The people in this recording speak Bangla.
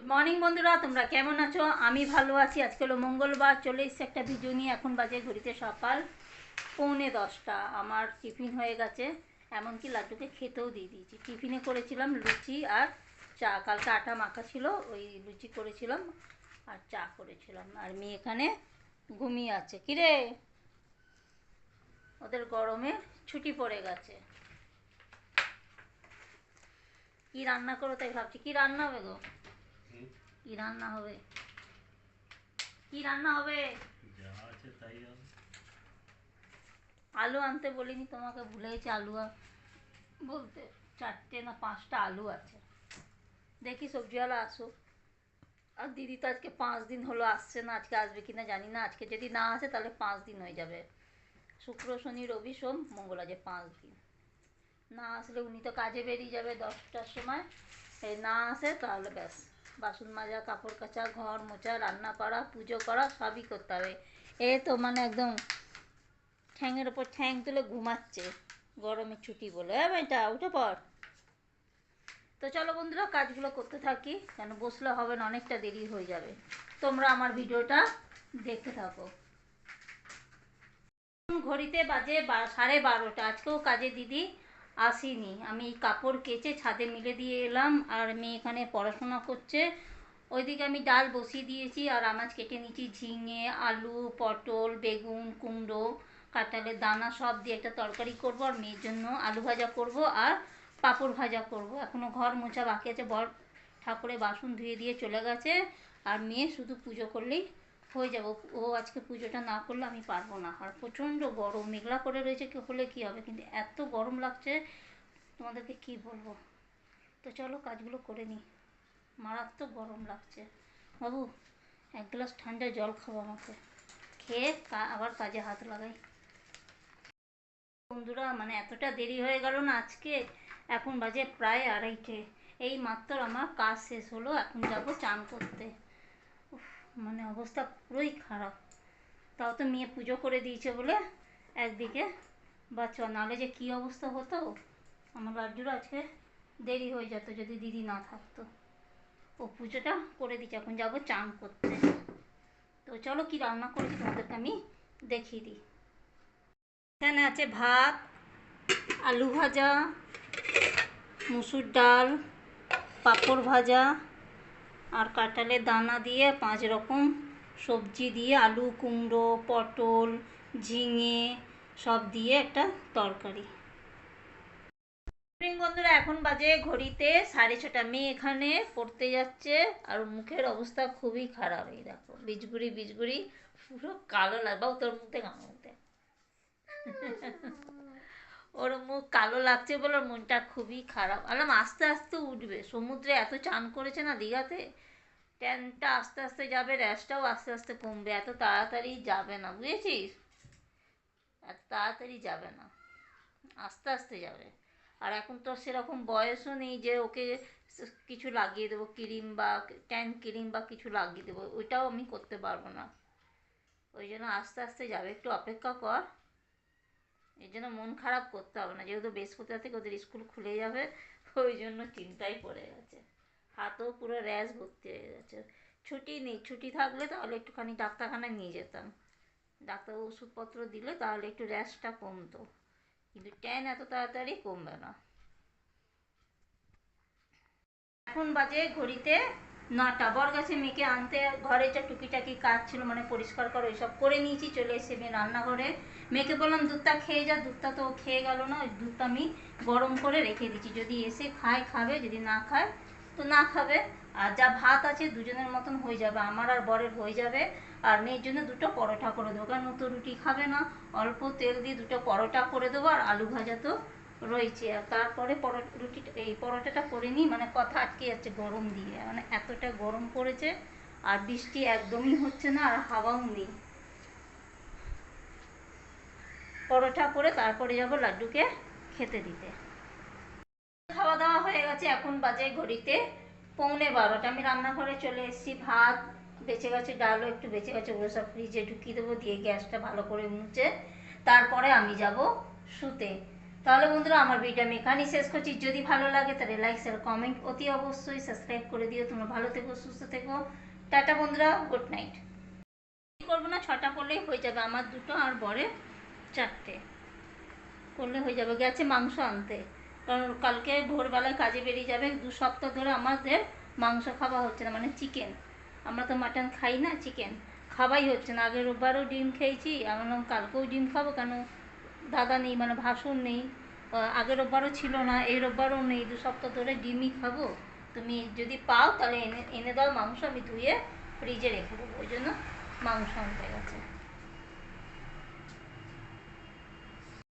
গুড মর্নিং বন্ধুরা, তোমরা কেমন আছো? আমি ভালো আছি। আজকে হলো মঙ্গলবার, চলে এসছে একটা ভিডিও নিয়ে। এখন বাজে ঘড়িতে সকাল পৌনে দশটা। আমার টিফিন হয়ে গেছে, এমনকি লাড্ডুকে খেতেও দিয়ে দিয়েছি। টিফিনে করেছিলাম লুচি আর চা। কালকে আটা মাখা ছিল, ওই লুচি করেছিলাম আর চা করেছিলাম। আর মেয়ে এখানে ঘুমিয়ে আছে। কিরে ওদের গরমে ছুটি পড়ে গেছে। কি রান্না করো তাই ভাবছি। কি রান্না হবে গো? কি রান্না হবে? কি রান্না হবে? যা আছে তাই হবে। আলু আনতে বলিনি তোমাকে ভুলে গেছি আলু বলতে চারটে না পাঁচটা আলু আছে। দেখি সবজিওয়ালা আসুক। আর দিদি তো আজকে পাঁচ দিন হলো আসছে না আজকে আসবে কিনা জানি না। আজকে যদি না আসে তাহলে পাঁচ দিন হয়ে যাবে। শুক্র শনি রবি সোম মঙ্গল আছে পাঁচ দিন। না আসলে উনি তো কাজে বেরিয়ে যাবে দশটার সময়। এই না আসে তাহলে ব্যাস। বাসন মাজা, কাপড় কাচা, ঘর মোছা, রান্না করা, পুজো করা, সবই করতে হবে। এ তো মানে একদম ঠ্যাংয়ের ওপর ঠ্যাং তুলে ঘুমাচ্ছে। গরমের ছুটি বলে। হ্যাঁ ভাইটা উঠে পর তো চলো বন্ধুরা, কাজগুলো করতে থাকি। কেন বসলে হবে না, অনেকটা দেরি হয়ে যাবে। তোমরা আমার ভিডিওটা দেখতে থাকো। ঘড়িতে বাজে সাড়ে বারোটা। আজকেও কাজে দিদি আসিনি। আমি কাপড় কেচে ছাদে মিলে দিয়ে এলাম আর মেয়ে এখানে পড়াশোনা করছে। ওইদিকে আমি ডাল বসিয়ে দিয়েছি আর আনাজ কেটে নিয়েছি। ঝিঙে, আলু, পটল, বেগুন, কুমড়ো, কাঁঠালের দানা সব দিয়ে একটা তরকারি করব আর মেয়ের জন্য আলু ভাজা করব আর পাঁপড় ভাজা করব। এখনও ঘর মোছা বাকি আছে। বর ঠাকুরের বাসন ধুয়ে দিয়ে চলে গেছে আর মেয়ে শুধু পুজো করলেই হয়ে যাব। ও আজকে পুজোটা না করলে আমি পারব না। আর প্রচণ্ড গরম, মেঘলা করে রয়েছে কি হলে কি হবে? কিন্তু এত গরম লাগছে, তোমাদেরকে কি বলব? তো চলো কাজগুলো করে নিই। মারাত্মক গরম লাগছে। বাবু, এক গ্লাস ঠান্ডা জল খাব আমাকে। খেয়ে আবার কাজে হাত লাগাই। বন্ধুরা মানে এতটা দেরি হয়ে গেল না আজকে। এখন বাজে প্রায় আড়াইটে। এই মাত্র আমার কাজ শেষ হলো। এখন যাব চান করতে। মানে অবস্থা পুরোই খারাপ। তাও তো মেয়ে পুজো করে দিয়েছে বলে একদিকে। বাচ্চা নাহলে যে কী অবস্থা হতো? আমার লাড্ডুর আজকে দেরি হয়ে যেত যদি দিদি না থাকতো। ও পুজোটা করে দিচ্ছে এখন যাব চান করতে। তো চলো কি রান্না করেছি তোমাদেরকে আমি দেখিয়ে দিই। এখানে আছে ভাত, আলু ভাজা, মুসুর ডাল, পাঁপড় ভাজা আর কাঁঠালের দানা দিয়ে পাঁচ রকম সবজি দিয়ে আলু, কুমড়ো, পটল, ঝিঙে সব দিয়ে একটা তরকারি। বন্ধুরা, এখন বাজে ঘড়িতে সাড়ে ছটা। মেয়ে এখানে পড়তে যাচ্ছে আর মুখের অবস্থা খুবই খারাপ। এই দেখো, বিজগুড়ি বিজগুড়ি, পুরো কালো লাগবে তোর মুখ দেখ ওর মুখ কালো লাগছে বলে ওর মনটা খুবই খারাপ। আলাম আস্তে আস্তে উঠবে। সমুদ্রে এত চান করেছে না দীঘাতে? ট্যানটা আস্তে আস্তে যাবে, র্যাশটাও আস্তে আস্তে কমবে। এত তাড়াতাড়ি যাবে না, বুঝেছিস? এত তাড়াতাড়ি যাবে না। আস্তে আস্তে যাবে। আর এখন তো সেরকম বয়সও নেই যে ওকে কিছু লাগিয়ে দেবো, ক্রিম বা ট্যান ক্রিম বা কিছু লাগিয়ে দেবো। ওইটাও আমি করতে পারব না। ওই জন্য আস্তে আস্তে যাবে। একটু অপেক্ষা কর। এই জন্য মন খারাপ করতে হবে না। যেহেতু বৃহস্পতিবার থেকে ওদের স্কুল খুলে যাবে, ওই জন্য চিন্তায় পড়ে গেছে। হাতেও পুরো র্যাশ ভর্তি হয়ে গেছে। ছুটি নেই, ছুটি থাকলে তাহলে একটুখানি ডাক্তারখানায় নিয়ে যেতাম। ডাক্তার ওষুধপত্র দিলে তাহলে একটু র্যাশটা কমতো। কিন্তু ট্যান এত তাড়াতাড়ি কমবে না। এখন বাজে ঘড়িতে নটা বর গেছে মেয়েকে আনতে ঘরে যা টুকিটাকি কাজ ছিল মানে পরিষ্কার করো, এসব করে নিয়েছি, চলে এসে মেয়ে রান্নাঘরে। মেয়েকে বললাম, দুধটা খেয়ে যা, দুধটা তো খেয়ে গেল না, ওই দুধটা আমি গরম করে রেখে দিচ্ছি, যদি এসে খায়, খাবে, যদি না খায়, তো না খাবে। আর যা ভাত আছে, দুজনের মতন হয়ে যাবে, আমার আর বরের হয়ে যাবে, আর মেয়ের জন্য দুটো পরোটা করে দেবো, কারণ তো রুটি খাবে না, অল্প তেল দিয়ে দুটো পরোটা করে দেবো, আর আলু ভাজা তো রয়েছে। আর তারপরে পরো রুটি এই পরোটাটা করে নিই মানে কথা আটকে যাচ্ছে গরম দিয়ে। মানে এতটা গরম পড়েছে, আর বৃষ্টি একদমই হচ্ছে না, আর হাওয়াও নেই। পরোটা করে তারপরে যাব লাড্ডুকে খেতে দিতে। খাওয়া দাওয়া হয়ে গেছে, এখন বাজে ঘড়িতে পৌনে বারোটা। আমি রান্নাঘরে চলে এসেছি, ভাত, বেঁচে গেছে ডালও, একটু বেঁচে গেছে, ওগুলো সব ফ্রিজে ঢুকিয়ে দেবো, দিয়ে গ্যাসটা ভালো করে মুছে, তারপরে আমি যাব শুতে। তাহলে বন্ধুরা, আমার ভিডিও আমি এখানেই শেষ করছি। যদি ভালো লাগে, তাহলে লাইক শেয়ার কমেন্ট অতি অবশ্যই সাবস্ক্রাইব করে দিও। তোমরা ভালো থেকো, সুস্থ থেকো। টাটা বন্ধুরা গুড নাইট করব না, ছটা করলেই হয়ে যাবে। আমার দুটো আর বরে চারটে। করলে হয়ে যাবে। গেছে মাংস আনতে। কারণ কালকে ভোরবেলায় কাজে বেরিয়ে যাবে। দু সপ্তাহ ধরে আমাদের মাংস খাওয়া হচ্ছে না মানে চিকেন আমরা তো মাটন খাই না চিকেন খাওয়াই হচ্ছে না। আগের রোববারও ডিম খেয়েছি আমরা কালকেও ডিম খাব কেন? দাদা নেই মানে ভাসুর নেই আগের রোববারও ছিল না, এই রোববারও নেই, দু সপ্তাহ ধরে ডিমই খাব। তুমি যদি পাও তাহলে এনে এনে দাও মাংস, আমি ধুয়ে ফ্রিজে রেখে দেবো, ওই জন্য মাংস আনতে গেছে।